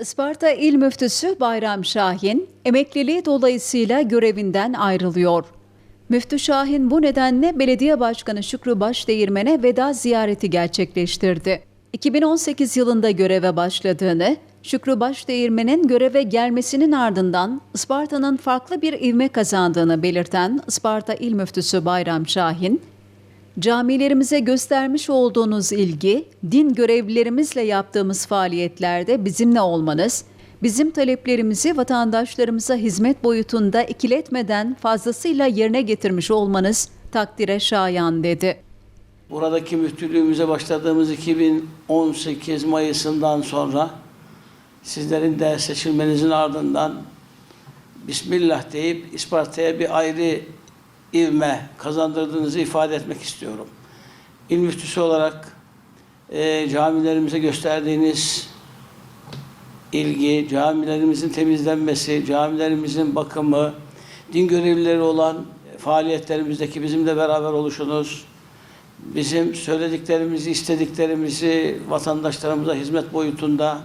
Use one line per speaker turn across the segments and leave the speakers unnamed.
Isparta İl Müftüsü Bayram Şahin, emekliliği dolayısıyla görevinden ayrılıyor. Müftü Şahin bu nedenle Belediye Başkanı Şükrü Başdeğirmen'e veda ziyareti gerçekleştirdi. 2018 yılında göreve başladığını, Şükrü Başdeğirmen'in göreve gelmesinin ardından Isparta'nın farklı bir ivme kazandığını belirten Isparta İl Müftüsü Bayram Şahin, Camilerimize göstermiş olduğunuz ilgi, din görevlilerimizle yaptığımız faaliyetlerde bizimle olmanız, bizim taleplerimizi vatandaşlarımıza hizmet boyutunda ikiletmeden fazlasıyla yerine getirmiş olmanız takdire şayan dedi.
Buradaki müftülüğümüze başladığımız 2018 Mayıs'ından sonra sizlerin de seçilmenizin ardından Bismillah deyip Isparta'ya bir ayrı ivme kazandırdığınızı ifade etmek istiyorum. İl müftüsü olarak e, camilerimize gösterdiğiniz ilgi, camilerimizin temizlenmesi, camilerimizin bakımı, din görevlileri olan faaliyetlerimizdeki bizimle beraber oluşunuz, bizim söylediklerimizi, istediklerimizi vatandaşlarımıza hizmet boyutunda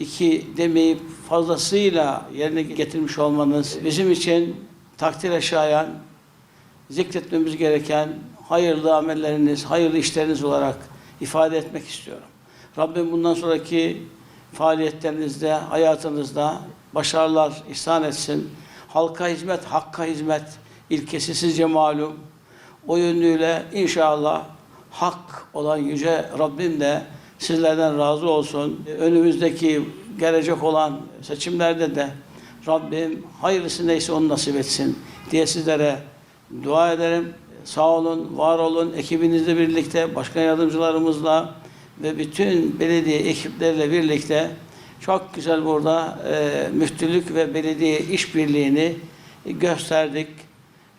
iki demeyip fazlasıyla yerine getirmiş olmanız bizim için takdire şayan, zikretmemiz gereken hayırlı amelleriniz, hayırlı işleriniz olarak ifade etmek istiyorum. Rabbim bundan sonraki faaliyetlerinizde, hayatınızda başarılar ihsan etsin. Halka hizmet, hakka hizmet ilkesi sizce malum. O yönüyle inşallah hak olan yüce Rabbim de sizlerden razı olsun. Önümüzdeki gelecek olan seçimlerde de Rabbim hayırlısı neyse onu nasip etsin diye sizlere dua ederim. Sağ olun, var olun. Ekibinizle birlikte, başkan yardımcılarımızla ve bütün belediye ekipleriyle birlikte çok güzel burada e, müftülük ve belediye işbirliğini gösterdik.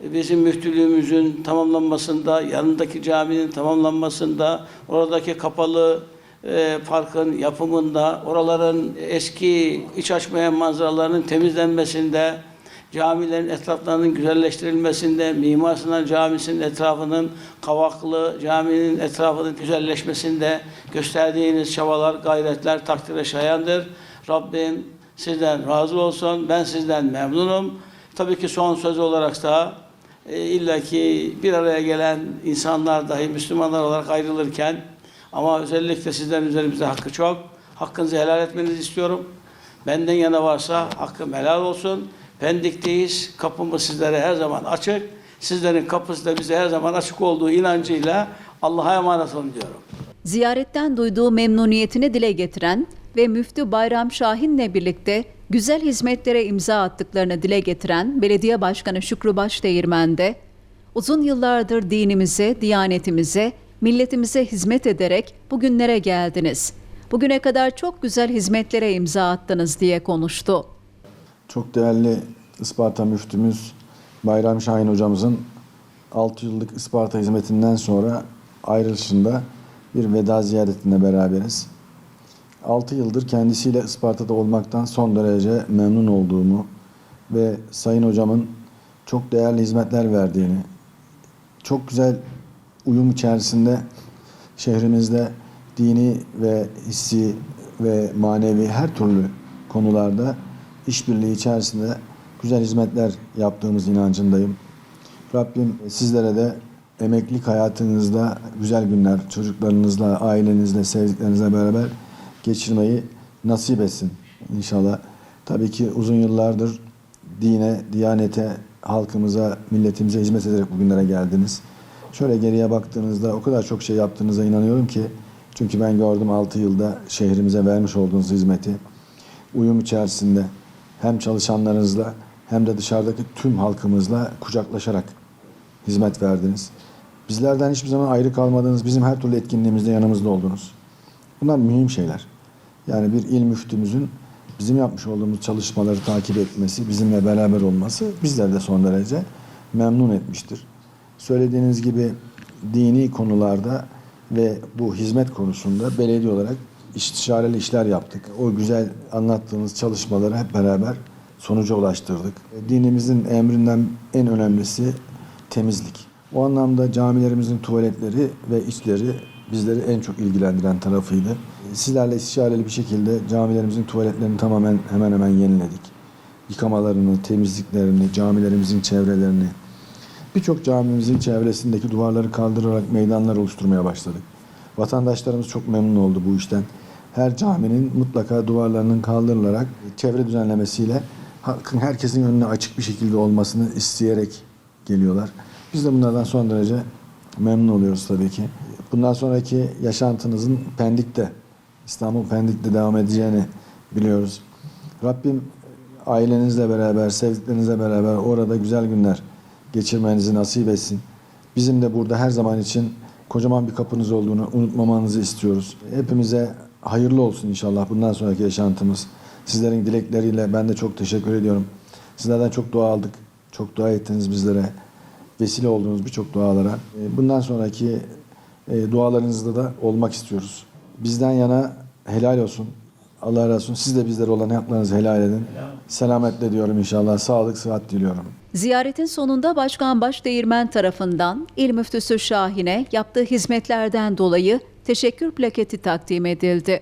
Bizim müftülüğümüzün tamamlanmasında, yanındaki caminin tamamlanmasında, oradaki kapalı e, parkın yapımında, oraların eski iç açmayan manzaralarının temizlenmesinde, camilerin etraflarının güzelleştirilmesinde, Mimar Sinan Camisi'nin etrafının, Kavaklı Camii'nin etrafının güzelleşmesinde gösterdiğiniz çabalar, gayretler takdire şayandır. Rabbim sizden razı olsun. Ben sizden memnunum. Tabii ki son söz olarak da e, illaki bir araya gelen insanlar dahi Müslümanlar olarak ayrılırken ama özellikle sizden üzerimizde hakkı çok. Hakkınızı helal etmenizi istiyorum. Benden yana varsa hakkım helal olsun. Pendik'teyiz. Kapımız sizlere her zaman açık. Sizlerin kapısı da bize her zaman açık olduğu inancıyla Allah'a emanet olun diyorum.
Ziyaretten duyduğu memnuniyetini dile getiren ve Müftü Bayram Şahin'le birlikte güzel hizmetlere imza attıklarını dile getiren Belediye Başkanı Şükrü Başdeğirmen de uzun yıllardır dinimize, diyanetimize, milletimize hizmet ederek bugünlere geldiniz. Bugüne kadar çok güzel hizmetlere imza attınız diye konuştu.
Çok değerli Isparta müftümüz Bayram Şahin hocamızın 6 yıllık Isparta hizmetinden sonra ayrılışında bir veda ziyaretinde beraberiz. 6 yıldır kendisiyle Isparta'da olmaktan son derece memnun olduğumu ve Sayın hocamın çok değerli hizmetler verdiğini, çok güzel uyum içerisinde şehrimizde dini ve hissi ve manevi her türlü konularda işbirliği içerisinde güzel hizmetler yaptığımız inancındayım. Rabbim sizlere de emeklilik hayatınızda güzel günler çocuklarınızla, ailenizle, sevdiklerinizle beraber geçirmeyi nasip etsin inşallah. Tabii ki uzun yıllardır dine, diyanete, halkımıza, milletimize hizmet ederek bugünlere geldiniz. Şöyle geriye baktığınızda o kadar çok şey yaptığınıza inanıyorum ki çünkü ben gördüm 6 yılda şehrimize vermiş olduğunuz hizmeti uyum içerisinde hem çalışanlarınızla hem de dışarıdaki tüm halkımızla kucaklaşarak hizmet verdiniz. Bizlerden hiçbir zaman ayrı kalmadınız. Bizim her türlü etkinliğimizde yanımızda oldunuz. Bunlar mühim şeyler. Yani bir il müftümüzün bizim yapmış olduğumuz çalışmaları takip etmesi, bizimle beraber olması bizleri de son derece memnun etmiştir. Söylediğiniz gibi dini konularda ve bu hizmet konusunda belediye olarak istişareli işler yaptık. O güzel anlattığınız çalışmaları hep beraber sonuca ulaştırdık. Dinimizin emrinden en önemlisi temizlik. O anlamda camilerimizin tuvaletleri ve içleri bizleri en çok ilgilendiren tarafıydı. Sizlerle istişareli bir şekilde camilerimizin tuvaletlerini tamamen hemen hemen yeniledik. Yıkamalarını, temizliklerini, camilerimizin çevrelerini, birçok camimizin çevresindeki duvarları kaldırarak meydanlar oluşturmaya başladık. Vatandaşlarımız çok memnun oldu bu işten. Her caminin mutlaka duvarlarının kaldırılarak çevre düzenlemesiyle halkın herkesin önüne açık bir şekilde olmasını isteyerek geliyorlar. Biz de bunlardan son derece memnun oluyoruz tabii ki. Bundan sonraki yaşantınızın Pendik'te, İstanbul Pendik'te devam edeceğini biliyoruz. Rabbim ailenizle beraber, sevdiklerinizle beraber orada güzel günler geçirmenizi nasip etsin. Bizim de burada her zaman için kocaman bir kapınız olduğunu unutmamanızı istiyoruz. Hepimize hayırlı olsun inşallah bundan sonraki yaşantımız. Sizlerin dilekleriyle ben de çok teşekkür ediyorum. Sizlerden çok dua aldık. Çok dua ettiniz bizlere. Vesile olduğunuz birçok dualara. E, Bundan sonraki e, dualarınızda da olmak istiyoruz. Bizden yana helal olsun. Allah razı olsun. Siz de bizlere olan haklarınızı helal edin. Selametle diyorum inşallah. Sağlık, sıhhat diliyorum.
Ziyaretin sonunda Başkan Başdeğirmen tarafından İl Müftüsü Şahin'e yaptığı hizmetlerden dolayı teşekkür plaketi takdim edildi.